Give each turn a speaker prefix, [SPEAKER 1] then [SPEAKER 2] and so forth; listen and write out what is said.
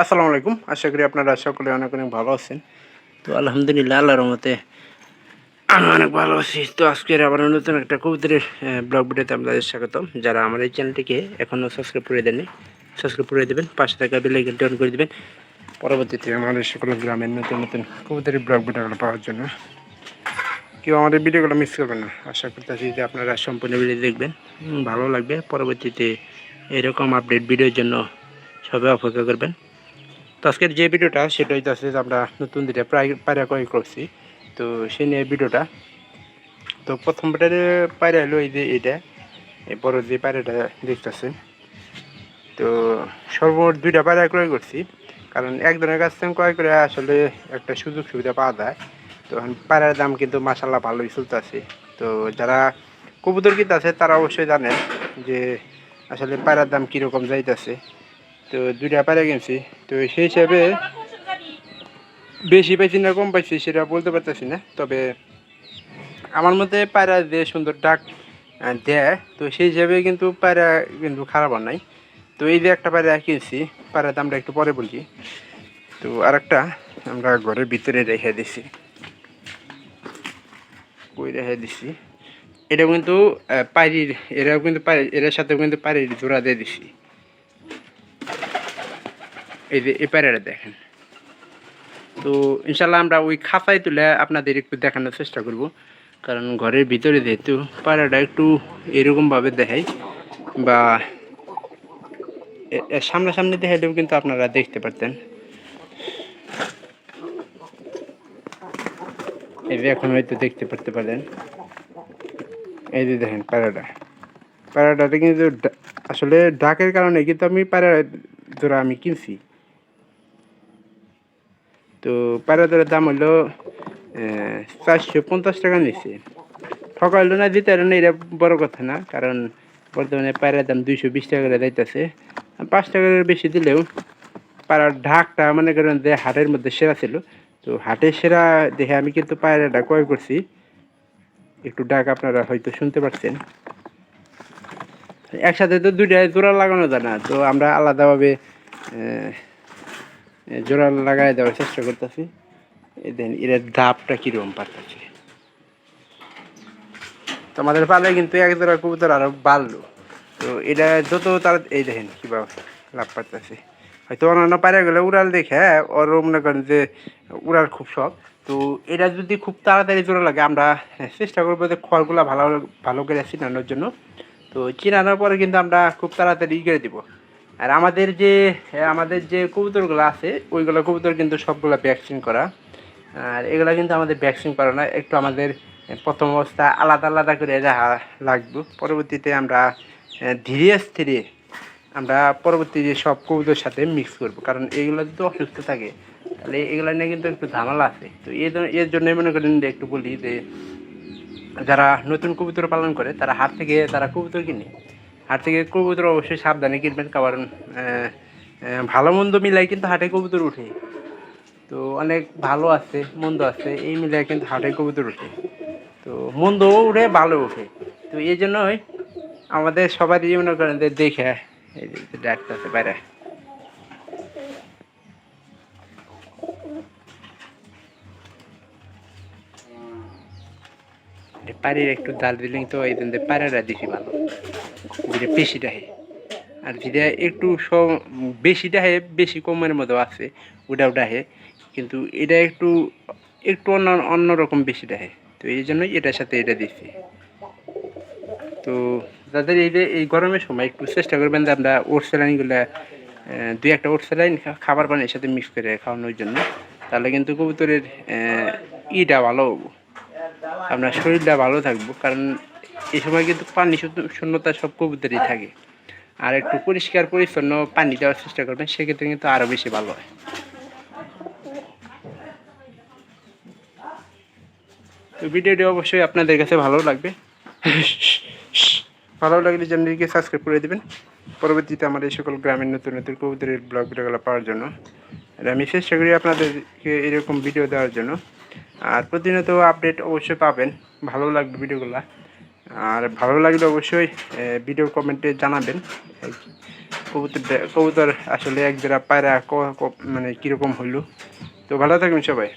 [SPEAKER 1] আসসালামু আলাইকুম। আশা করি আপনারা সকলে অনেক অনেক ভালো আছেন। তো আলহামদুলিল্লাহ, আল্লাহর মতে আমি অনেক ভালো আছি। তো আজকের আবার নতুন একটা কবুতরের ব্লগ ভিডিওতে আপনাদের স্বাগতম। যারা আমার এই চ্যানেলটিকে এখনও সাবস্ক্রাইব করে দেননি, সাবস্ক্রাইব করে দেবেন, পাশে থাকা বেলাইকনটি অন করে দেবেন। পরবর্তীতে আমাদের সকল গ্রামের নতুন নতুন কবুতরের ব্লগ ভিডিওগুলো পাওয়ার জন্য কেউ আমাদের ভিডিওগুলো মিস করবেন না। আশা করতেছি যে আপনারা সম্পূর্ণ ভিডিও দেখবেন, ভালো লাগবে। পরবর্তীতে এরকম আপডেট ভিডিওর জন্য সবাই অপেক্ষা করবেন। তো আজকের যে ভিডিওটা সেটা হইতেছে যে আমরা নতুন প্রায় পায়রা ক্রয় করছি। তো সে নিয়ে ভিডিওটা। তো প্রথম বেটারে পায়রা হলো এই যে এটা এই বড় যে পায়রাটা দেখতেছেন তো সর্বমোট দুইটা পায়রা ক্রয় করছি, কারণ একজনের কাছ থেকে ক্রয় করে আসলে একটা সুযোগ সুবিধা পাওয়া যায়। তো এখন পায়রার দাম কিন্তু মাসাল্লাহ ভালোই চলতেছে। তো যারা কবুতর কিনতে আছে তারা অবশ্যই জানেন যে আসলে পায়রার দাম কীরকম যাইতেছে। তো দুইটা পায়রা কিনছি তো সেই হিসাবে বেশি পাইছি না কম পাইছি সেটা বলতে পারতেছি না। তবে আমার মতে পায়রা যে সুন্দর ডাক দেয় তো সেই হিসাবে কিন্তু পায়রা কিন্তু খারাপ আর নাই। তো এই যে একটা পায়রা কিনছি পায়রার দামটা একটু পরে বলছি। তো আর একটা আমরা ঘরের ভিতরে রেখে দিছি। কই রেখে দিছি? এটা কিন্তু আহ, পায়রির এরাও কিন্তু পায়রি- এরার সাথেও কিন্তু পায়রির জোড়া দিয়ে দিছি। এই যে, এই পায়রাটা দেখেন। তো ইনশাল্লাহ আমরা ওই খাঁচায় তুলে আপনাদের একটু দেখানোর চেষ্টা করব। কারণ ঘরের ভিতরে যেহেতু পায়রাটা একটু এরকমভাবে দেখাই বা সামনাসামনি দেখাইলেও কিন্তু আপনারা দেখতে পারতেন। এই যে এখন হয়তো দেখতে পারতে পারেন এই যে দেখেন পায়রাটা। পায়রাটাতে কিন্তু আসলে ডাকের কারণে কিন্তু আমি পায়রা জোড়া আমি কিনছি। তো পায়রাটার দাম হলো চারশো পঞ্চাশ টাকা নিচ্ছে ঠকাইলো না, দিতে পারল না, এটা বড় কথা না, কারণ বর্তমানে পায়রার দাম দুইশো বিশ টাকা করে যাইতেছে। পাঁচ টাকার বেশি দিলেও পায়রার ঢাকটা, মনে করেন যে হাটের মধ্যে সেরা ছিল। তো হাটের সেরা দেখে আমি কিন্তু পায়রাটা ক্রয় করছি। একটু ডাক আপনারা হয়তো শুনতে পাচ্ছেন একসাথে তো দুইটা জোড়া লাগানো যায় না, তো আমরা আলাদাভাবে জোড়া লাগাই দেওয়ার চেষ্টা করতেছি। দেন এর দাপটা কীরকম পারতেছে? তো আমাদের পালে কিন্তু এক জোড়া কবুতর আরও বাড়লো। তো এটা যত তার এই দেখেন কীভাবে লাভ পারতেছে। হয়তো অন্যান্য পায়রাগুলো উড়াল দেখে ওর মনে করেন যে উড়াল খুব শখ। তো এটা যদি খুব তাড়াতাড়ি জোড়া লাগে, আমরা চেষ্টা করব যে খড়গুলো ভালো ভালো করে চিনানোর জন্য। তো চিনানোর পরে কিন্তু আমরা খুব তাড়াতাড়ি ই করে দিব। আর আমাদের যে আমাদের যে কবুতরগুলো আছে, ওইগুলো কবুতর কিন্তু সবগুলো ভ্যাকসিন করা। আর এগুলো কিন্তু আমাদের ভ্যাকসিন করা না, একটু আমাদের প্রথম অবস্থা আলাদা আলাদা করে রাখা লাগবে। পরবর্তীতে আমরা ধীরে স্থিরে আমরা পরবর্তী যে সব কবুতর সাথে মিক্স করব। কারণ এগুলো যদি অসুস্থ থাকে, তাহলে এগুলো নিয়ে কিন্তু একটু ঝামেলা আছে। তো এর জন্য- এর জন্যই মনে করেন যে একটু বলি যে, যারা নতুন কবুতর পালন করে, তারা হাট থেকে তারা কবুতর কিনে। হাট থেকে কবুতর অবশ্যই সাবধানে কিনবেন, কারণ ভালো মন্দ মিলাই কিন্তু হাটে কবুতর উঠে। তো অনেক ভালো আছে, মন্দ আছে, এই মিলাই কিন্তু হাটে কবুতর উঠে। তো মন্দও উঠে ভালো উঠে। তো এই জন্যই আমাদের সবারই মনে করেন দেখে, এই যে ডাকতেছে বাইরে। পাড়ির একটু দিলেই তো এই জন্য পাড়াটা বেশি ভালো। যেটা বেশি ডাহে আর যেটা একটু সব বেশি ডাহে বেশি কমের মতো আছে, ওটাও ডাহে কিন্তু এটা একটু একটু অন্য অন্যরকম বেশি ডাহে তো এই জন্যই এটার সাথে এটা দিচ্ছি তো যাদের এই যে, এই গরমের সময় একটু চেষ্টা করবেন যে আমরা ওট স্যালাইনগুলো দুই একটা ওট স্যালাইন খাবার পানির সাথে মিক্স করে খাওয়ানোর জন্য, তাহলে কিন্তু কবুতরের ইটা ভালো হব। আপনার শরীরটা ভালো থাকব, কারণ এই সময় কিন্তু পানি শূন্য- শূন্যতা সব কবুতরই থাকে। আর একটু পরিষ্কার পরিচ্ছন্ন পানি দেওয়ার চেষ্টা করবেন সেক্ষেত্রে কিন্তু আরও বেশি ভালো হয়। তো ভিডিওটি অবশ্যই আপনাদের কাছে ভালো লাগবে। ভালো লাগলে চ্যানেলটিকে সাবস্ক্রাইব করে দেবেন। পরবর্তীতে আমার এই সকল গ্রামের নতুন নতুন কবুতরের ব্লগ ভিডিওগুলো পাওয়ার জন্য। আর আমি চেষ্টা করি আপনাদেরকে এরকম ভিডিও দেওয়ার জন্য। আর প্রতিনিয়ত আপডেট অবশ্যই পাবেন। ভালো লাগবে ভিডিওগুলো। আর ভালো লাগলে অবশ্যই ভিডিও কমেন্টে জানাবেন কবুতর কবুতর আসলে এক জোড়া পায়রা মানে কীরকম হইল। তো ভালো থাকবেন সবাই।